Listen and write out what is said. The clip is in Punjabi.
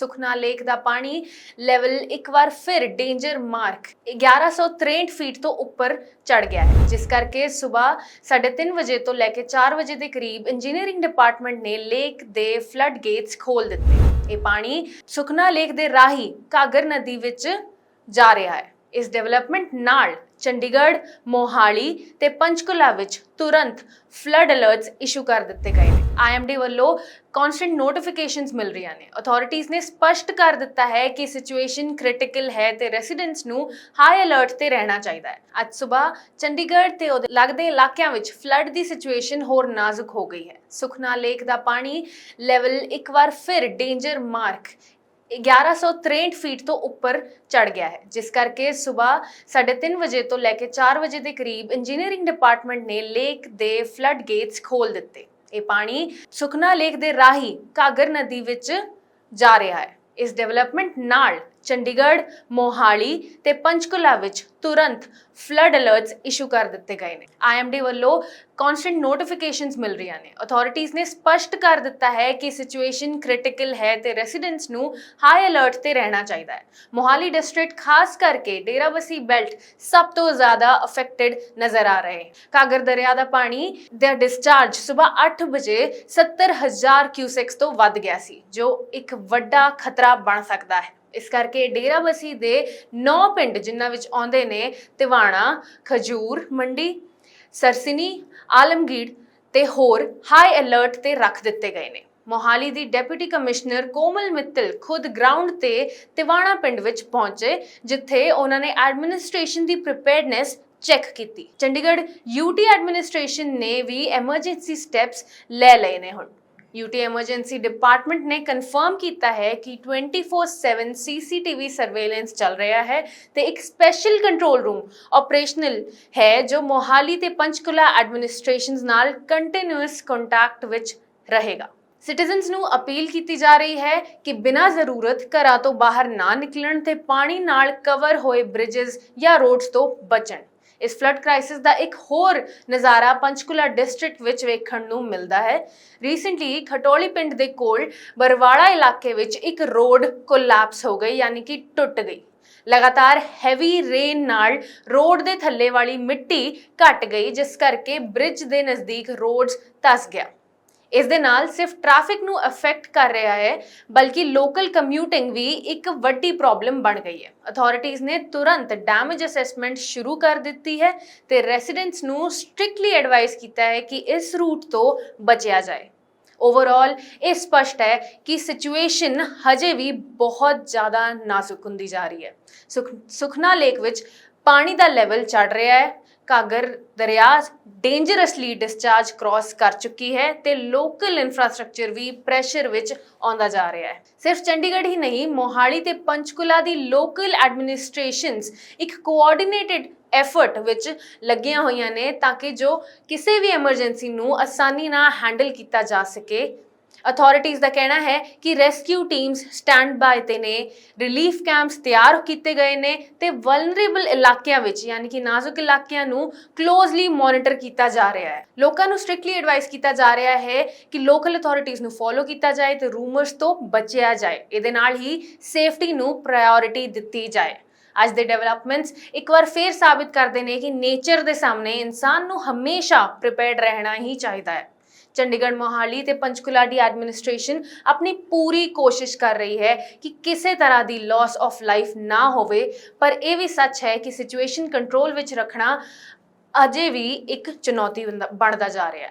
ਸੁਖਨਾ ਲੇਕ ਦਾ ਪਾਣੀ ਲੈਵਲ ਇੱਕ ਵਾਰ ਫਿਰ ਡੇਂਜਰ ਮਾਰਕ 1163 ਫੀਟ ਤੋਂ ਉੱਪਰ ਚੜ ਗਿਆ ਹੈ, ਜਿਸ ਕਰਕੇ ਸਵੇਰ 3:30 ਵਜੇ ਤੋਂ ਲੈ ਕੇ 4 ਵਜੇ ਦੇ ਕਰੀਬ ਇੰਜੀਨੀਅਰਿੰਗ ਡਿਪਾਰਟਮੈਂਟ ਨੇ ਲੇਕ ਦੇ ਫਲੱਡ ਗੇਟਸ ਖੋਲ ਦਿੱਤੇ। ਇਹ ਪਾਣੀ ਸੁਖਨਾ ਲੇਕ ਦੇ ਰਾਹੀਂ ਕਾਗਰ ਨਦੀ ਵਿੱਚ ਜਾ ਰਿਹਾ ਹੈ। ਇਸ ਡਿਵੈਲਪਮੈਂਟ ਨਾਲ ਚੰਡੀਗੜ੍ਹ, ਮੋਹਾਲੀ ਤੇ ਪੰਚਕੁਲਾ ਵਿੱਚ ਤੁਰੰਤ ਫਲੱਡ ਅਲਰਟਸ ਇਸ਼ੂ ਕਰ ਦਿੱਤੇ ਗਏ ਨੇ। ਆਈਐਮਡੀ ਵੱਲੋਂ ਕਨਸਟੈਂਟ ਨੋਟੀਫਿਕੇਸ਼ਨਸ ਮਿਲ ਰਹੀਆਂ ਨੇ। ਅਥਾਰਟੀਆਂ ਨੇ ਸਪਸ਼ਟ ਕਰ ਦਿੱਤਾ ਹੈ ਕਿ ਸਿਚੁਏਸ਼ਨ ਕ੍ਰਿਟੀਕਲ ਹੈ ਤੇ ਰੈਸੀਡੈਂਟਸ ਨੂੰ ਹਾਈ ਅਲਰਟ ਤੇ ਰਹਿਣਾ ਚਾਹੀਦਾ ਹੈ। ਅੱਜ ਸਵੇਰ ਚੰਡੀਗੜ੍ਹ ਤੇ ਉਹਦੇ ਲੱਗਦੇ ਇਲਾਕਿਆਂ ਵਿੱਚ ਫਲੱਡ ਦੀ ਸਿਚੁਏਸ਼ਨ ਹੋਰ ਨਾਜ਼ੁਕ ਹੋ ਗਈ ਹੈ। ਸੁਖਨਾ ਲੇਕ ਦਾ ਪਾਣੀ ਲੈਵਲ ਇੱਕ ਵਾਰ ਫਿਰ ਡੇਂਜਰ ਮਾਰਕ 1163 ਫੀਟ ਤੋਂ ਉੱਪਰ ਚੜ ਗਿਆ ਹੈ, ਜਿਸ ਕਰਕੇ ਸਵੇਰ 3:30 ਵਜੇ ਤੋਂ ਲੈ ਕੇ 4 ਵਜੇ ਦੇ ਕਰੀਬ ਇੰਜੀਨੀਅਰਿੰਗ ਡਿਪਾਰਟਮੈਂਟ ਨੇ ਲੇਕ ਦੇ ਫਲੱਡ ਗੇਟਸ ਖੋਲ ਦਿੱਤੇ। ਇਹ ਪਾਣੀ ਸੁਖਨਾ ਲੇਕ ਦੇ ਰਾਹੀ ਕਾਗਰ ਨਦੀ ਵਿੱਚ ਜਾ ਰਿਹਾ ਹੈ। ਇਸ ਡਿਵੈਲਪਮੈਂਟ ਨਾਲ ਚੰਡੀਗੜ੍ਹ, ਮੋਹਾਲੀ ਤੇ ਪੰਚਕੁਲਾ ਵਿੱਚ ਤੁਰੰਤ ਫਲੱਡ ਅਲਰਟਸ ਇਸ਼ੂ ਕਰ ਦਿੱਤੇ ਗਏ ਨੇ। ਆਈਐਮਡੀ ਵੱਲੋਂ ਕਨਸਟੈਂਟ ਨੋਟੀਫਿਕੇਸ਼ਨਸ ਮਿਲ ਰਹੀਆਂ ਨੇ। ਅਥਾਰਟੀਆਂ ਨੇ ਸਪਸ਼ਟ ਕਰ ਦਿੱਤਾ ਹੈ ਕਿ ਸਿਚੁਏਸ਼ਨ ਕ੍ਰਿਟੀਕਲ ਹੈ ਤੇ ਰੈਜ਼ੀਡੈਂਟਸ ਨੂੰ ਹਾਈ ਅਲਰਟ ਤੇ ਰਹਿਣਾ ਚਾਹੀਦਾ ਹੈ। ਮੋਹਾਲੀ ਡਿਸਟ੍ਰਿਕਟ ਖਾਸ ਕਰਕੇ ਡੇਰਾਬੱਸੀ ਬੈਲਟ ਸਭ ਤੋਂ ਜ਼ਿਆਦਾ ਅਫੈਕਟਡ ਨਜ਼ਰ ਆ ਰਹੇ ਕਾਗਰ ਦਰਿਆ ਦਾ ਪਾਣੀ ਦਾ ਡਿਸਚਾਰਜ ਸਵੇਰ 8 ਵਜੇ 70000 ਕਿਊਸੈਕਸ ਤੋਂ ਵੱਧ ਗਿਆ ਸੀ, ਜੋ ਇੱਕ ਵੱਡਾ ਖਤਰਾ ਬਣ ਸਕਦਾ ਹੈ। ਇਸ ਕਰਕੇ ਡੇਰਾਬੱਸੀ ਦੇ 9 ਪਿੰਡ ਜਿਨ੍ਹਾਂ ਵਿੱਚ ਆਉਂਦੇ ਨੇ, ਤਿਵਾਣਾ, ਖਜੂਰ, ਮੰਡੀ, ਸਰਸਿਨੀ, ਆਲਮਗੀਰ ਤੇ ਹੋਰ ਹਾਈ ਅਲਰਟ ਤੇ ਰੱਖ ਦਿੱਤੇ ਗਏ ਨੇ। ਮੋਹਾਲੀ ਦੀ ਡਿਪਟੀ ਕਮਿਸ਼ਨਰ ਕੋਮਲ ਮਿੱਤਲ ਖੁਦ ਗਰਾਊਂਡ ਤੇ ਤਿਵਾਣਾ ਪਿੰਡ ਵਿੱਚ ਪਹੁੰਚੇ, ਜਿੱਥੇ ਉਹਨਾਂ ਨੇ ਐਡਮਿਨਿਸਟ੍ਰੇਸ਼ਨ ਦੀ ਪ੍ਰੀਪੇਅਰਡਨੈਸ ਚੈੱਕ ਕੀਤੀ। ਚੰਡੀਗੜ੍ਹ ਯੂਟੀ ਐਡਮਿਨਿਸਟ੍ਰੇਸ਼ਨ ਨੇ ਵੀ ਐਮਰਜੈਂਸੀ ਸਟੈਪਸ ਲੈ ਲਏ ਨੇ ਹੁਣ। ਯੂਟੀ ਐਮਰਜੈਂਸੀ ਡਿਪਾਰਟਮੈਂਟ ਨੇ ਕਨਫਰਮ ਕੀਤਾ ਹੈ ਕਿ 24/7 ਸੀਸੀਟੀਵੀ ਸਰਵੇਲੈਂਸ ਚੱਲ ਰਿਹਾ ਹੈ ਤੇ ਇੱਕ ਸਪੈਸ਼ਲ ਕੰਟਰੋਲ ਰੂਮ ਆਪਰੇਸ਼ਨਲ ਹੈ ਜੋ ਮੋਹਾਲੀ ਤੇ ਪੰਚਕੁਲਾ ਐਡਮਿਨਿਸਟ੍ਰੇਸ਼ਨਸ ਨਾਲ ਕੰਟੀਨਿਊਸ ਕੰਟੈਕਟ ਵਿੱਚ ਰਹੇਗਾ। ਸਿਟੀਜ਼ਨਸ ਨੂੰ ਅਪੀਲ ਕੀਤੀ ਜਾ ਰਹੀ ਹੈ ਕਿ ਬਿਨਾਂ ਜ਼ਰੂਰਤ ਘਰਾਂ ਤੋਂ ਬਾਹਰ ਨਾ ਨਿਕਲਣ ਤੇ ਪਾਣੀ ਨਾਲ ਕਵਰ ਹੋਏ ਬ੍ਰਿਜਸ ਜਾਂ ਰੋਡਸ ਤੋਂ ਬਚਣ। ਇਸ ਫਲੱਡ ਕ੍ਰਾਈਸਿਸ ਦਾ ਇੱਕ ਹੋਰ ਨਜ਼ਾਰਾ ਪੰਚਕੁਲਾ ਡਿਸਟ੍ਰਿਕਟ ਵਿੱਚ ਵੇਖਣ ਨੂੰ ਮਿਲਦਾ ਹੈ। ਰੀਸੈਂਟਲੀ ਖਟੋਲੀ ਪਿੰਡ ਦੇ ਕੋਲ ਬਰਵਾੜਾ ਇਲਾਕੇ ਵਿੱਚ ਇੱਕ ਰੋਡ ਕੋਲੈਪਸ ਹੋ ਗਈ, ਯਾਨੀ ਕਿ ਟੁੱਟ ਗਈ। ਲਗਾਤਾਰ ਹੈਵੀ ਰੇਨ ਨਾਲ ਰੋਡ ਦੇ ਥੱਲੇ ਵਾਲੀ ਮਿੱਟੀ ਘਟ ਗਈ, ਜਿਸ ਕਰਕੇ ਬ੍ਰਿਜ ਦੇ ਨਜ਼ਦੀਕ ਰੋਡਸ ਧਸ ਗਿਆ। ਇਸ ਦੇ ਨਾਲ ਸਿਰਫ ਟ੍ਰੈਫਿਕ ਨੂੰ ਅਫੈਕਟ ਕਰ ਰਿਹਾ ਹੈ, ਬਲਕਿ ਲੋਕਲ ਕਮਿਊਟਿੰਗ ਵੀ ਇੱਕ ਵੱਡੀ ਪ੍ਰੋਬਲਮ ਬਣ ਗਈ ਹੈ। ਅਥਾਰਟੀਆਂ ਨੇ ਤੁਰੰਤ ਡੈਮੇਜ ਅਸੈਸਮੈਂਟ ਸ਼ੁਰੂ ਕਰ ਦਿੱਤੀ ਹੈ ਤੇ ਰੈਜ਼ੀਡੈਂਟਸ ਨੂੰ ਸਟ੍ਰਿਕਟਲੀ ਐਡਵਾਈਸ ਕੀਤਾ ਹੈ ਕਿ ਇਸ ਰੂਟ ਤੋਂ ਬਚਿਆ ਜਾਏ। ਓਵਰਆਲ ਇਹ ਸਪਸ਼ਟ ਹੈ ਕਿ ਸਿਚੁਏਸ਼ਨ ਹਜੇ ਵੀ ਬਹੁਤ ਜ਼ਿਆਦਾ ਨਾਜ਼ੁਕ ਹੁੰਦੀ ਜਾ ਰਹੀ ਹੈ। ਸੁਖ- ਸੁਖਨਾ ਲੇਕ ਵਿੱਚ ਪਾਣੀ ਦਾ ਲੈਵਲ ਚੜ ਰਿਹਾ ਹੈ। ਘਾਗਰ ਦਰਿਆ ਡੇਂਜਰਸਲੀ ਡਿਸਚਾਰਜ ਕ੍ਰਾਸ ਕਰ ਚੁੱਕੀ ਹੈ ਤੇ ਲੋਕਲ ਇਨਫਰਾਸਟ੍ਰਕਚਰ ਵੀ ਪ੍ਰੈਸ਼ਰ ਵਿੱਚ ਆਉਂਦਾ ਜਾ ਰਿਹਾ ਹੈ। ਸਿਰਫ ਚੰਡੀਗੜ੍ਹ ਹੀ ਨਹੀਂ, ਮੋਹਾਲੀ ਤੇ ਪੰਚਕੁਲਾ ਦੀ ਲੋਕਲ ਐਡਮਿਨਿਸਟ੍ਰੇਸ਼ਨਸ ਇੱਕ ਕੋਆਰਡੀਨੇਟਿਡ ਐਫਰਟ ਵਿੱਚ ਲੱਗੀਆਂ ਹੋਈਆਂ ਨੇ ਤਾਂ ਕਿ ਜੋ ਕਿਸੇ ਵੀ ਐਮਰਜੈਂਸੀ ਨੂੰ ਆਸਾਨੀ ਨਾਲ ਹੈਂਡਲ ਕੀਤਾ ਜਾ ਸਕੇ। ਅਥਾਰਟੀਆਂ ਦਾ ਕਹਿਣਾ ਹੈ ਕਿ ਰੈਸਕਿਊ ਟੀਮਸ ਸਟੈਂਡ ਬਾਏ ਤੇ ਨੇ ਰਿਲੀਫ ਕੈਂਪਸ ਤਿਆਰ ਕੀਤੇ ਗਏ ਨੇ ਤੇ ਵਲਨਰੇਬਲ ਇਲਾਕਿਆਂ ਵਿੱਚ, ਯਾਨੀ ਕਿ ਨਾਜ਼ੁਕ ਇਲਾਕਿਆਂ ਨੂੰ ਕਲੋਜ਼ਲੀ ਮੋਨੀਟਰ ਕੀਤਾ ਜਾ ਰਿਹਾ ਹੈ। ਲੋਕਾਂ ਨੂੰ ਸਟ੍ਰਿਕਟਲੀ ਐਡਵਾਈਸ ਕੀਤਾ ਜਾ ਰਿਹਾ ਹੈ ਕਿ ਲੋਕਲ ਅਥਾਰਟੀਆਂ ਨੂੰ ਫੋਲੋ ਕੀਤਾ ਜਾਏ ਤੇ ਰੂਮਰਸ ਤੋਂ ਬਚਿਆ ਜਾਏ। ਇਹਦੇ ਨਾਲ ਹੀ ਸੇਫਟੀ ਨੂੰ ਪ੍ਰਾਇੋਰਿਟੀ ਦਿੱਤੀ ਜਾਏ। ਅੱਜ ਦੇ ਡਿਵੈਲਪਮੈਂਟਸ ਇੱਕ ਵਾਰ ਫੇਰ ਸਾਬਿਤ ਕਰਦੇ ਨੇ ਕਿ ਨੇਚਰ ਦੇ ਸਾਹਮਣੇ ਇਨਸਾਨ ਨੂੰ ਹਮੇਸ਼ਾ ਪ੍ਰੀਪੇਅਰਡ ਰਹਿਣਾ ਹੀ ਚਾਹੀਦਾ ਹੈ। ਚੰਡੀਗੜ੍ਹ, ਮੋਹਾਲੀ ਤੇ ਪੰਚਕੁਲਾ ਦੀ ਐਡਮਿਨਿਸਟ੍ਰੇਸ਼ਨ ਆਪਣੀ ਪੂਰੀ ਕੋਸ਼ਿਸ਼ ਕਰ ਰਹੀ ਹੈ ਕਿ ਕਿਸੇ ਤਰ੍ਹਾਂ ਦੀ ਲਾਸ ਆਫ ਲਾਈਫ ਨਾ ਹੋਵੇ। ਪਰ ਇਹ ਵੀ ਸੱਚ ਹੈ ਕਿ ਸਿਚੁਏਸ਼ਨ ਕੰਟਰੋਲ ਵਿੱਚ ਰੱਖਣਾ ਅਜੇ ਵੀ ਇੱਕ ਚੁਣੌਤੀ ਬਣਦਾ- ਜਾ ਰਿਹਾ ਹੈ।